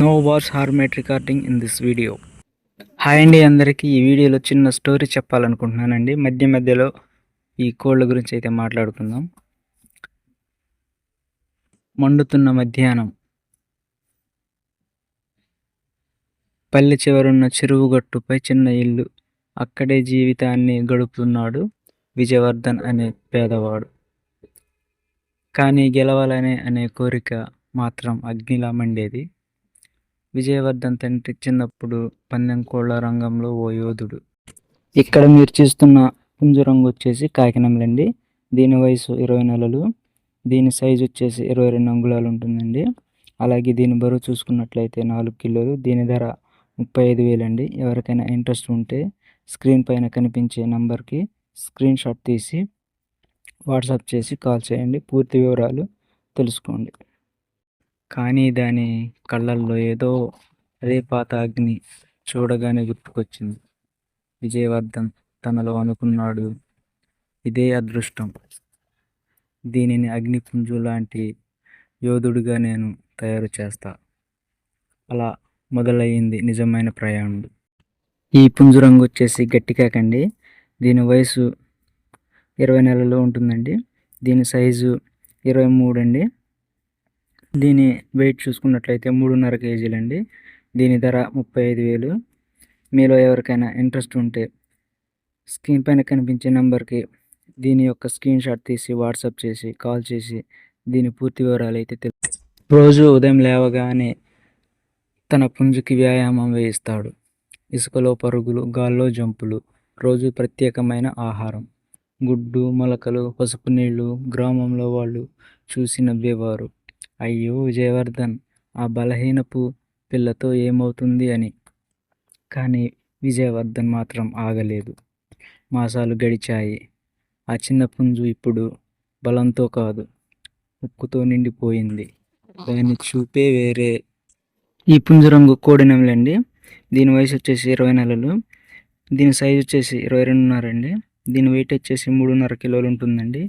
No what's హార్మేట్ recording in this video hi అండి అందరికీ ఈ వీడియోలో చిన్న స్టోరీ చెప్పాలనుకుంటున్నానండి. మధ్య మధ్యలో ఈ కోళ్ళ గురించి అయితే మాట్లాడుకుందాం. మండుతున్న మధ్యాహ్నం. పల్లె చివరున్న చెరువు గట్టుపై చిన్న ఇల్లు. అక్కడే జీవితాన్ని గడుపుతున్నాడు విజయవర్ధన్ అనే పేదవాడు. కానీ గెలవాలనే అనే కోరిక మాత్రం అగ్నిలా మండేది. విజయవర్ధన్ తండ్రి చిన్నప్పుడు పందెం రంగంలో ఓ యోధుడు. ఇక్కడ మీరు చూస్తున్న పుంజు రంగు వచ్చేసి కాకినంలండి దీని వయసు ఇరవై నెలలు. దీని సైజు వచ్చేసి ఇరవై రెండు అంగుళాలు ఉంటుందండి. అలాగే దీని బరువు చూసుకున్నట్లయితే నాలుగు కిలోలు. దీని ధర ముప్పై ఐదు వేలండి ఎవరికైనా ఇంట్రెస్ట్ ఉంటే స్క్రీన్ పైన కనిపించే నంబర్కి స్క్రీన్ షాట్ తీసి వాట్సాప్ చేసి కాల్ చేయండి. పూర్తి వివరాలు తెలుసుకోండి. కానీ దాని కళ్ళల్లో ఏదో రేపాత అగ్ని చూడగానే గుర్తుకొచ్చింది. విజయవర్ధన్ తనలో అనుకున్నాడు ఇదే అదృష్టం. దీనిని అగ్నిపుంజు లాంటి యోధుడిగా నేను తయారు చేస్తా. అలా మొదలయ్యింది నిజమైన ప్రయాణం. ఈ పుంజు రంగు వచ్చేసి గట్టికాకండి దీని వయసు ఇరవై నెలలు ఉంటుందండి. దీని సైజు ఇరవై మూడు అండి. దీని వెయిట్ చూసుకున్నట్లయితే మూడున్నర కేజీలండి. దీని ధర ముప్పై ఐదు వేలు. మీలో ఎవరికైనా ఇంట్రెస్ట్ ఉంటే స్క్రీన్ పైన కనిపించే నెంబర్కి దీని యొక్క స్క్రీన్ షాట్ తీసి వాట్సాప్ చేసి కాల్ చేసి దీని పూర్తి వివరాలు అయితే తెలుసు రోజు ఉదయం లేవగానే తన పుంజుకి వ్యాయామం వేయిస్తాడు. ఇసుకలో పరుగులు గాల్లో జంపులు రోజు ప్రత్యేకమైన ఆహారం. గుడ్డు మొలకలు పసుపు నీళ్ళు గ్రామంలో వాళ్ళు చూసి నవ్వేవారు. అయ్యో విజయవర్ధన్ ఆ బలహీనపు పిల్లతో ఏమవుతుంది అని. కానీ విజయవర్ధన్ మాత్రం ఆగలేదు. మాసాలు గడిచాయి. ఆ చిన్న పుంజు ఇప్పుడు బలంతో కాదు ఉక్కుతో నిండిపోయింది. దాని చూపే వేరే ఈ పుంజు రంగు కోడినెమలండి దీని వయసు వచ్చేసి ఇరవై నెలలు. దీని సైజు వచ్చేసి ఇరవై రెండున్నరండి దీని వెయిట్ వచ్చేసి మూడున్నర కిలోలు ఉంటుందండి.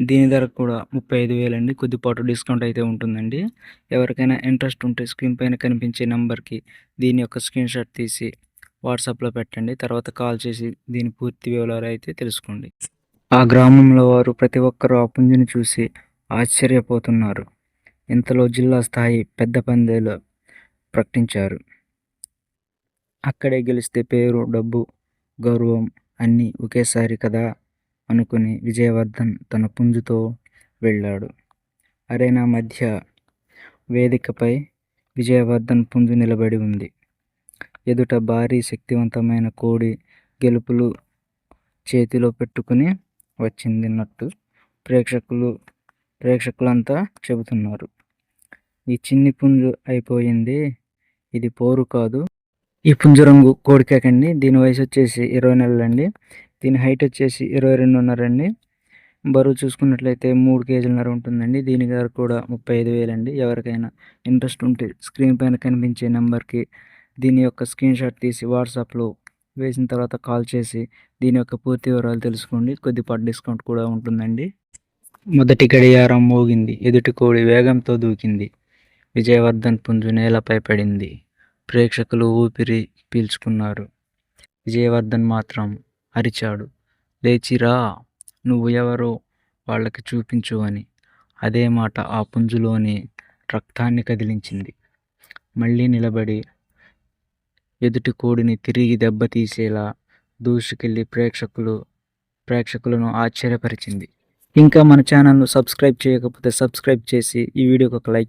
దీని ధర కూడా ముప్పై ఐదు వేలండి. కొద్దిపాటు డిస్కౌంట్ అయితే ఉంటుందండి. ఎవరికైనా ఇంట్రెస్ట్ ఉంటే స్క్రీన్ పైన కనిపించే నెంబర్కి దీని యొక్క స్క్రీన్ షాట్ తీసి వాట్సాప్లో పెట్టండి. తర్వాత కాల్ చేసి దీని పూర్తి వివరాలు అయితే తెలుసుకోండి. ఆ గ్రామంలో వారు ప్రతి ఒక్కరూ ఆ పుంజుని చూసి ఆశ్చర్యపోతున్నారు. ఇంతలో జిల్లా స్థాయి పెద్ద పందేలు ప్రకటించారు. అక్కడే గెలిస్తే పేరు డబ్బు గౌరవం అన్నీ ఒకేసారి కదా అనుకుని విజయవర్ధన్ తన పుంజుతో వెళ్ళాడు. అరేనా మధ్య వేదికపై విజయవర్ధన్ పుంజు నిలబడి ఉంది. ఎదుట భారీ శక్తివంతమైన కోడి గెలుపులు చేతిలో పెట్టుకుని వచ్చిందిన్నట్టు ప్రేక్షకులు ప్రేక్షకులంతా చెబుతున్నారు. ఈ చిన్ని పుంజు అయిపోయింది. ఇది పోరు కాదు. ఈ పుంజు రంగు కోడికాకండి దీని వయసు వచ్చేసి ఇరవై నెలలు అండి. దీని హైట్ వచ్చేసి ఇరవై రెండున్నర అండి. బరువు చూసుకున్నట్లయితే మూడు కేజీలన్నర ఉంటుందండి. దీని గారు కూడా ముప్పై ఐదు వేలండి ఎవరికైనా ఇంట్రెస్ట్ ఉంటే స్క్రీన్ పైన కనిపించే నెంబర్కి దీని యొక్క స్క్రీన్ షాట్ తీసి వాట్సాప్లో వేసిన తర్వాత కాల్ చేసి దీని యొక్క పూర్తి వివరాలు తెలుసుకోండి. కొద్దిపాటు డిస్కౌంట్ కూడా ఉంటుందండి. మొదటి గడియారం మోగింది. ఎదుటి కోడి వేగంతో దూకింది. విజయవర్ధన్ పుంజు నేలపై పడింది. ప్రేక్షకులు ఊపిరి పీల్చుకున్నారు. విజయవర్ధన్ మాత్రం అరిచాడు. లేచిరా నువ్వు ఎవరో వాళ్ళకి చూపించు అని. అదే మాట ఆ పుంజులోని రక్తాన్ని కదిలించింది. మళ్ళీ నిలబడి ఎదుటి కోడిని తిరిగి దెబ్బతీసేలా దూసుకెళ్ళి ప్రేక్షకులు ప్రేక్షకులను ఆశ్చర్యపరిచింది. ఇంకా మన ఛానల్ను సబ్స్క్రైబ్ చేయకపోతే సబ్స్క్రైబ్ చేసి ఈ వీడియోకి ఒక లైక్